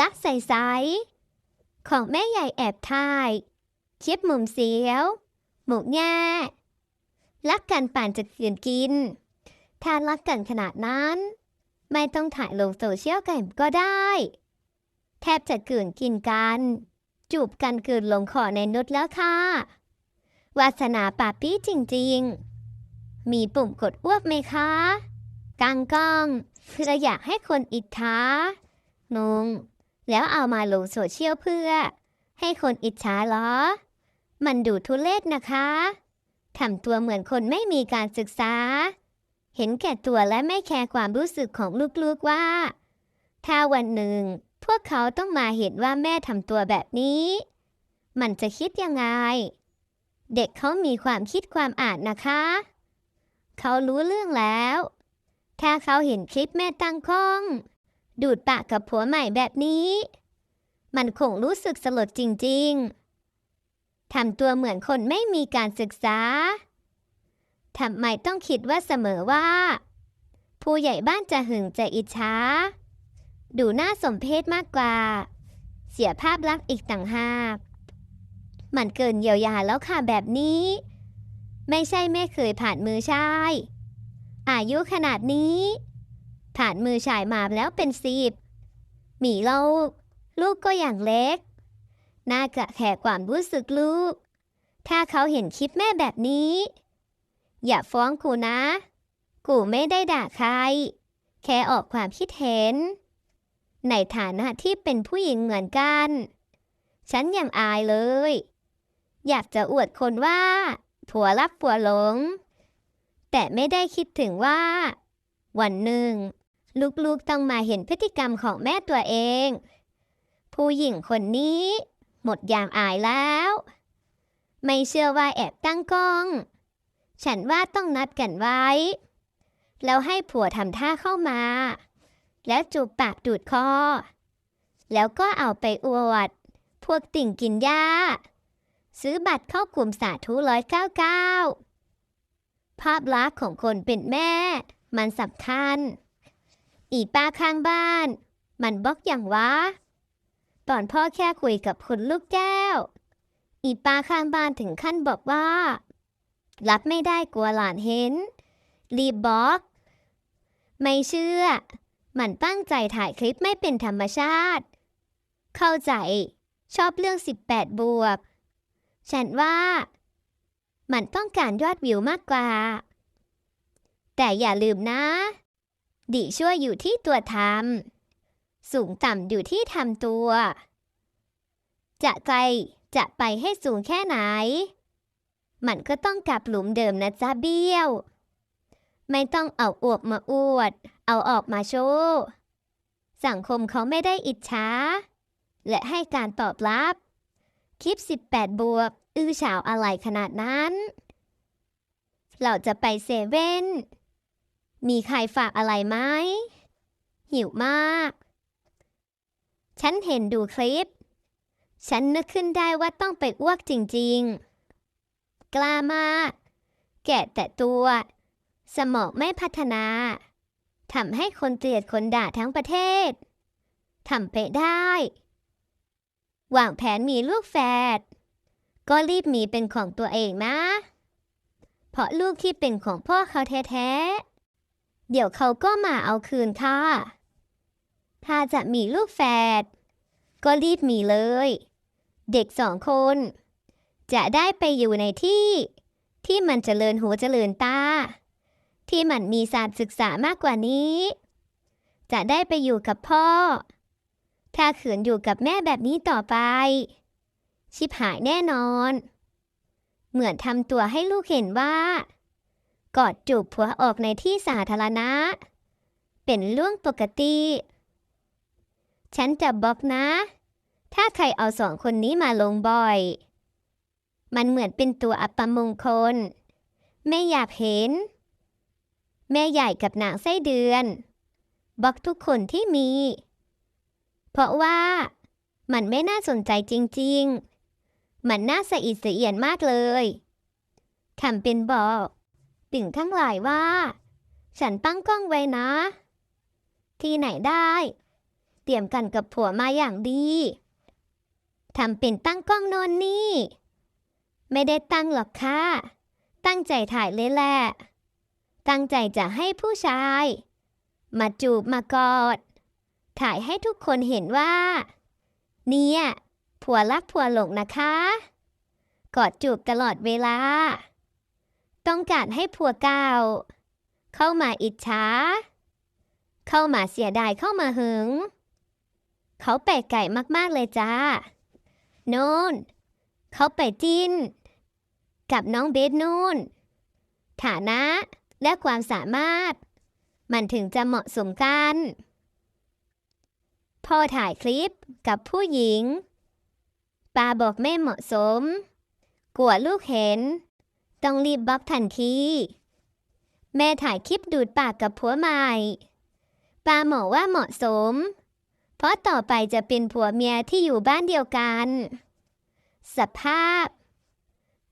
รักใสๆของแม่ใหญ่แอบถ่ายคลิปมุมเสียว หมูแง่รักกันป่านจะคืนกิน ถ้ารักกันขนาดนั้น ไม่ต้องถ่ายลงโซเชียลกันก็ได้ แทบจะเกืนกินกัน จูบกันเกืนลงคอในนุดแล้วค่ะ วาสนาป่าปี้จริงๆ มีปุ่มกดอ้วกไหมคะกังก้องเพื่ออยากให้คนอิจฉานง แล้วเอามาลงโซเชียลเพื่อ ให้คนอิจฉาเหรอ มันดูทุเลศนะคะทำตัวเหมือนคนไม่มีการศึกษา เห็นแก่ตัวและไม่แคร์ความรู้สึกของลูกๆว่า ถ้าวันหนึ่ง พวกเขาต้องมาเห็นว่าแม่ทำตัวแบบนี้ มันจะคิดยังไง เด็กเขามีความคิดความอ่านนะคะ เขารู้เรื่องแล้ว ถ้าเขาเห็นคลิปแม่ตั้งข้อง ดูดปากกับผัวใหม่แบบนี้ มันคงรู้สึกสลดจริงๆ ทำตัวเหมือนคนไม่มีการศึกษา ทำไมต้องคิดว่าเสมอว่า ผู้ใหญ่บ้านจะหึงจะอิจฉา ดูน่าสมเพชมากกว่า เสียภาพลักษณ์อีกต่างหาก มันเกินเยียวยาแล้วค่ะแบบนี้ ไม่ใช่แม่เคยผ่านมือชาย อายุขนาดนี้ ผ่านมือชายมาแล้วเป็นสิบหมีลูกลูกก็อย่างเล็ก น่ากะแขกความรู้สึกลูก ถ้าเขาเห็นคลิปแม่แบบนี้ อย่าฟ้องกูนะ กูไม่ได้ด่าใคร แค่ออกความคิดเห็น ในฐานะที่เป็นผู้หญิงเหมือนกัน ฉันยังอายเลย อยากจะอวดคนว่าผัวรับผัวหลง แต่ไม่ได้คิดถึงว่า วันหนึ่ง ลูกๆต้องมาเห็นพฤติกรรมของแม่ตัวเอง ผู้หญิงคนนี้ หมดยามอายแล้ว ไม่เชื่อว่าแอบตั้งกล้อง ฉันว่าต้องนัดกันไว้ แล้วให้ผัวทำท่าเข้ามา แล้วจูบปากดูดคอ แล้วก็เอาไปอวด พวกติ่งกินหญ้าซื้อบัตรเข้ากลุ่มสาธุร้อยเก้าเก้าภาพลักษณ์ของคนเป็นแม่ มันสำคัญ อีป้าข้างบ้าน มันบล็อกอย่างวะตอนพ่อแค่คุยกับคุณลูกแก้ว อีป้าข้างบ้านถึงขั้นบอกว่า รับไม่ได้กลัวหลานเห็น รีบบล็อก ไม่เชื่อ มันตั้งใจถ่ายคลิปไม่เป็นธรรมชาติ เข้าใจ ชอบเรื่อง 18 บวก ฉันว่า มันต้องการยอดวิวมากกว่า แต่อย่าลืมนะ ดีช่วยอยู่ที่ตัวทำสูงต่ำอยู่ที่ทำตัว จะไกลจะไปให้สูงแค่ไหน มันก็ต้องกลับหลุมเดิมนะจ๊ะเบี้ยว ไม่ต้องเอาอวบมาอวด เอาออกมาโชว์สังคมเขาไม่ได้อิจฉาและให้การตอบรับ คลิป 18 บวก อื้อฉาวอะไรขนาดนั้น เราจะไปเซเว่น มีใครฝากอะไรไหม หิวมาก ฉันเห็นดูคลิป ฉันนึกขึ้นได้ว่าต้องไปอ้วกจริงๆ กล้ามาก แก่แต่ตัว สมองไม่พัฒนา ทำให้คนเกลียดคนด่าทั้งประเทศ ทำไปได้วางแผนมีลูกแฝด ก็รีบมีเป็นของตัวเองนะ เพราะลูกที่เป็นของพ่อเขาแท้ๆ เดี๋ยวเขาก็มาเอาคืนค่ะ ถ้าจะมีลูกแฝดก็รีบมีเลย เด็กสองคน จะได้ไปอยู่ในที่ ที่มันเจริญหูเจริญตา ที่มันมีศาสตร์ศึกษามากกว่านี้ จะได้ไปอยู่กับพ่อ ถ้าขืนอยู่กับแม่แบบนี้ต่อไป ชิบหายแน่นอน เหมือนทำตัวให้ลูกเห็นว่า กอดจูบผัวออกในที่สาธารณะ เป็นเรื่องปกติ ฉันจะบอกนะ ถ้าใครเอาสองคนนี้มาลงบ่อย มันเหมือนเป็นตัวอัปมงคลไม่อยากเห็น แม่ใหญ่กับนางไส้เดือนบล็อกทุกคนที่มี เพราะว่ามันไม่น่าสนใจจริง ๆ มันน่าสะอิดสะเอียนมากเลย ทำเป็นบอก ติ่งทั้งหลายว่า ฉันตั้งกล้องไว้นะ ที่ไหนได้ เตรียมกันกับผัวมาอย่างดีทำเป็นตั้งกล้องโนนนี่ ไม่ได้ตั้งหรอกค่ะ ตั้งใจถ่ายเลยแหละ ตั้งใจจะให้ผู้ชาย มาจูบมากอด ถ่ายให้ทุกคนเห็นว่า เนี่ยผัวรักผัวหลงนะคะ กอดจูบตลอดเวลา ต้องการให้ผัวเก่าเข้ามาอิจฉาเข้ามาเสียดายเข้ามาหึง เขาไปไก่มากๆเลยจ้า โน่น เขาไปจินกับน้องเบสนู่น ฐานะและความสามารถ มันถึงจะเหมาะสมกันพ่อถ่ายคลิปกับผู้หญิงปาบอกไม่เหมาะสม กลัวลูกเห็น ต้องรีบบล็อกทันที แม่ถ่ายคลิปดูดปากกับผัวใหม่ปาบอว่าเหมาะสม เพราะต่อไปจะเป็นผัวเมียที่อยู่บ้านเดียวกัน สภาพ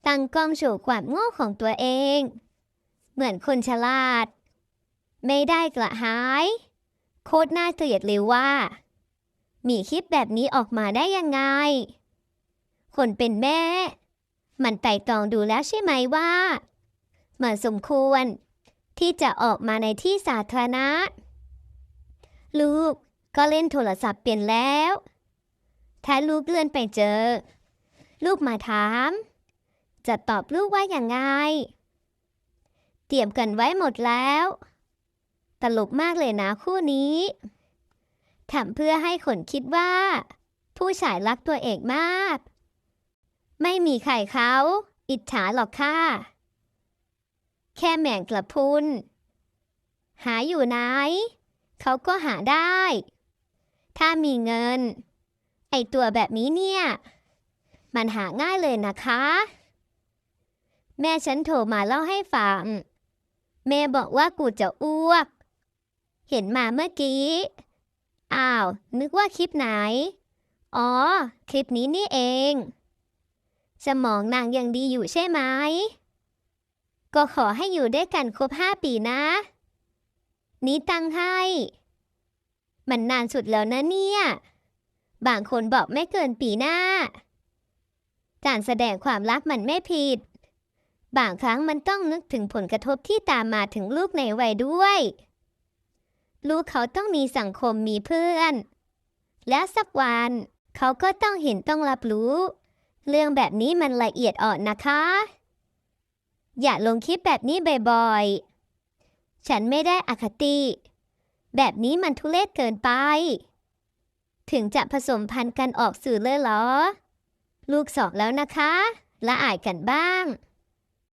ตั้งกล้องโชว์ความโง่ของตัวเอง เหมือนคนฉลาด ไม่ได้กระหาย โคตรน่าเกลียดเลยว่า มีคลิปแบบนี้ออกมาได้ยังไง คนเป็นแม่ มันไต่ตรองดูแล้วใช่ไหมว่า มันสมควร ที่จะออกมาในที่สาธารณะ ลูกก็เล่นโทรศัพท์เปลี่ยนแล้ว ถ้าลูกเลื่อนไปเจอ ลูกมาถาม จะตอบลูกว่าอย่างไง เตรียมกันไว้หมดแล้ว ตลกมากเลยนะคู่นี้ทำเพื่อให้คนคิดว่า ผู้ชายรักตัวเองมาก ไม่มีใครเขา อิจฉาหรอกค่ะ แค่แมงกระพุน หาอยู่ไหน เขาก็หาได้ ถ้ามีเงิน ไอตัวแบบนี้เนี่ย มันหาง่ายเลยนะคะ แม่ฉันโทรมาเล่าให้ฟัง แม่บอกว่ากูจะอ้วก เห็นมาเมื่อกี้ อ้าว นึกว่าคลิปไหน อ๋อ คลิปนี้นี่เอง สมองนางยังดีอยู่ใช่ไหม ก็ขอให้อยู่ด้วยกันครบห้าปีนะ นี้ตังให้ มันนานสุดแล้วนะเนี่ย บางคนบอกไม่เกินปีหน้า การแสดงความรักมันไม่ผิด บางครั้งมันต้องนึกถึงผลกระทบที่ตามมาถึงลูกในวัยด้วย ลูกเขาต้องมีสังคมมีเพื่อน และสักวันเขาก็ต้องเห็นต้องรับรู้ เรื่องแบบนี้มันละเอียดอ่อนนะคะ อย่าลงคลิปแบบนี้บ่อยๆ ฉันไม่ได้อคติ แบบนี้มันทุเลศเกินไป ถึงจะผสมพันธุ์กันออกสื่อเลยเหรอ ลูกสองแล้วนะคะ ละอายกันบ้าง